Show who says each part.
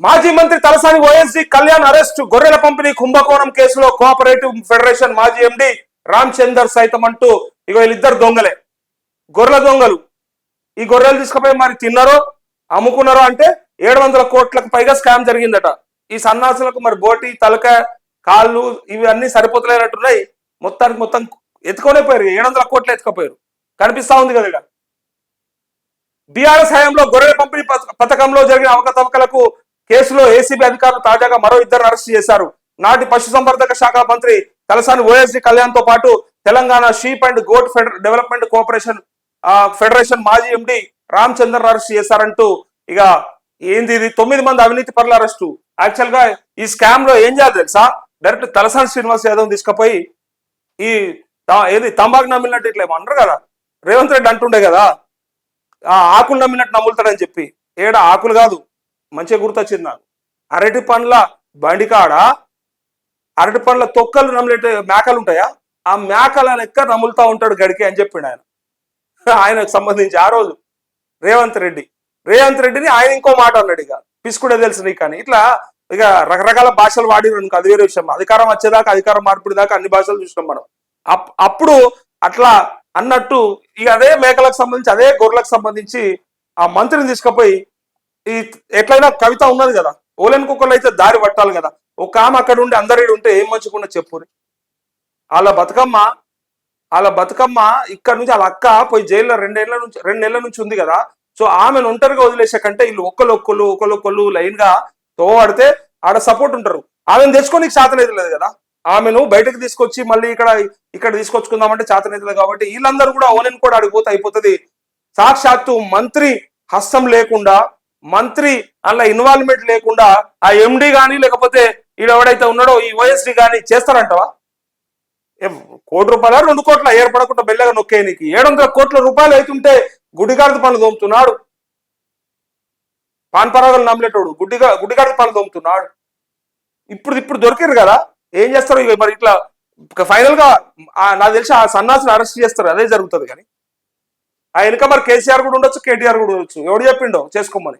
Speaker 1: మాజీ మంత్రి Talasani OSD Kalyan arrest గొర్రెల పంపిణీ కుంభకోణం కేసులో కోఆపరేటివ్ ఫెడరేషన్ మాజీ ఎండి రామ్ చందర్ సైతం అంటూ ఇక వీళ్ళిద్దరు దొంగలే. గొర్రెల దొంగలు. ఈ గొర్రెలు తీసుకుపోయి మరి తిన్నారో అమ్ముకున్నారో అంటే ఏడు వందల కోట్లకు పైగా స్కామ్ జరిగిందట. ఈ సన్నాసులకు మరి బోటి తలక కాళ్ళు ఇవి అన్ని సరిపోతలేనట్టున్నాయి. మొత్తానికి మొత్తం ఎత్తుకొనే పోయారు. ఏడు వందల కోట్లు ఎత్తుకపోయారు. కనిపిస్తా ఉంది కదా ఇక్కడ బీఆర్ఎస్ హయాంలో గొర్రెల పంపిణీ పథకంలో జరిగిన అవకతవకలకు కేసులో ఏసీబీ అధికారులు తాజాగా మరో ఇద్దరు అరెస్ట్ చేశారు. నాటి పశుసంవర్ధక శాఖ మంత్రి తలసాని ఓఎస్డి కళ్యాణ్తో పాటు తెలంగాణ షీప్ అండ్ గోట్ ఫెడర్ డెవలప్మెంట్ కోఆపరేషన్ ఫెడరేషన్ మాజీ ఎండి రామ్ చంద్ర అరెస్ట్ చేశారంటూ ఇక ఏంది ఇది? తొమ్మిది మంది అవినీతి పరుల అరెస్టు. యాక్చువల్గా ఈ స్కామ్లో ఏం చేయాలి తెలుసా? డైరెక్ట్ తలసాని శ్రీనివాస్ యాదవ్ తీసుకుపోయి ఈ తా- ఏది తంబాకు నమ్మినట్టు ఇట్లా ఏమో అంటారు కదా? రేవంత్ రెడ్డి అంటుండే కదా ఆ ఆకులు నమ్మినట్టు నమ్ములుతాడని చెప్పి. ఏడా ఆకులు కాదు. మంచిగా గుర్తొచ్చింది నాకు. అరటి పండ్ల బండికాడ అరటి పండ్ల తొక్కలు నమ్మలేట మేకలు ఉంటాయా? ఆ మేకల లెక్క నములుతా ఉంటాడు గడికి అని చెప్పిండు ఆయన. ఆయనకు సంబంధించి ఆ రోజు రేవంత్ రెడ్డి. రేవంత్ రెడ్డిని ఆయన ఇంకో మాట అన్నాడు ఇక. పిసుకుడే తెలుసు నీకు అని. ఇట్లా ఇక రకరకాల భాషలు వాడిరు అది వేరే విషయం. అధికారం వచ్చేదాకా అధికారం మార్పిడి దాకా అన్ని భాషలు చూసినాం మనం. అప్- అప్పుడు అట్లా అన్నట్టు ఇక అదే మేకలకు సంబంధించి అదే గొర్రెలకు సంబంధించి ఆ మంత్రిని తీసుకుపోయి ఈ ఎట్లయినా కవిత ఉన్నది కదా ఓలెన్ కుక్కలు అయితే దారి పట్టాలి కదా. ఒక ఆమె అక్కడ ఉండి అందరి ఉంటే ఏం మంచుకున్నా చెప్పురి వాళ్ళ బతుకమ్మ వాళ్ళ బతుకమ్మ ఇక్కడ నుంచి వాళ్ళ అక్క పోయి జైల్లో రెండేళ్ళ నుంచి రెండు నెలల నుంచి ఉంది కదా. సో ఆమెను ఒంటరిగా వదిలేసే కంటే వీళ్ళు ఒక్కరు ఒకళ్ళొక్కళ్ళు లైన్గా తోవాడితే ఆడ సపోర్ట్ ఉంటారు. ఆమెను తెచ్చుకోనికి చేతనేది లేదు కదా. ఆమెను బయటకు తీసుకొచ్చి మళ్ళీ ఇక్కడ ఇక్కడ తీసుకొచ్చుకుందామంటే చేతనేది లేదు కాబట్టి వీళ్ళందరూ కూడా ఓనెన్ కూడా అడిగిపోతే అయిపోతుంది. సాక్షాత్తు మంత్రి హస్తం లేకుండా మంత్రి అలా ఇన్వాల్వ్మెంట్ లేకుండా ఆ ఎండి కానీ లేకపోతే ఈడు ఎవడైతే ఉన్నాడో ఈ ఓఎస్డి గాని చేస్తారంటవా? ఏ, కోటి రూపాయల? రెండు కోట్ల? ఏర్పడకుండా బెల్లగా నొక్కేయనికి ఏడు వందల కోట్ల రూపాయలు అవుతుంటే గుడిగాడిద పనులు తోముతున్నాడు పాన్ పరాగలు నమ్మలేటోడు గుడ్డిగా గుడ్డిగాడిద పనులు తోముతున్నాడు ఇప్పుడు ఇప్పుడు దొరికారు కదా? ఏం చేస్తారు మరి ఇట్లా ఫైనల్గా ఆ, నాకు తెలిసి ఆ సన్నాసిని అరెస్ట్ చేస్తారు. అదే జరుగుతుంది కానీ. ఆ వెనుక మరి కేసీఆర్ కూడా ఉండొచ్చు కేటీఆర్ కూడా ఉండొచ్చు. ఎవడు చెప్పిండో? చేసుకోమని.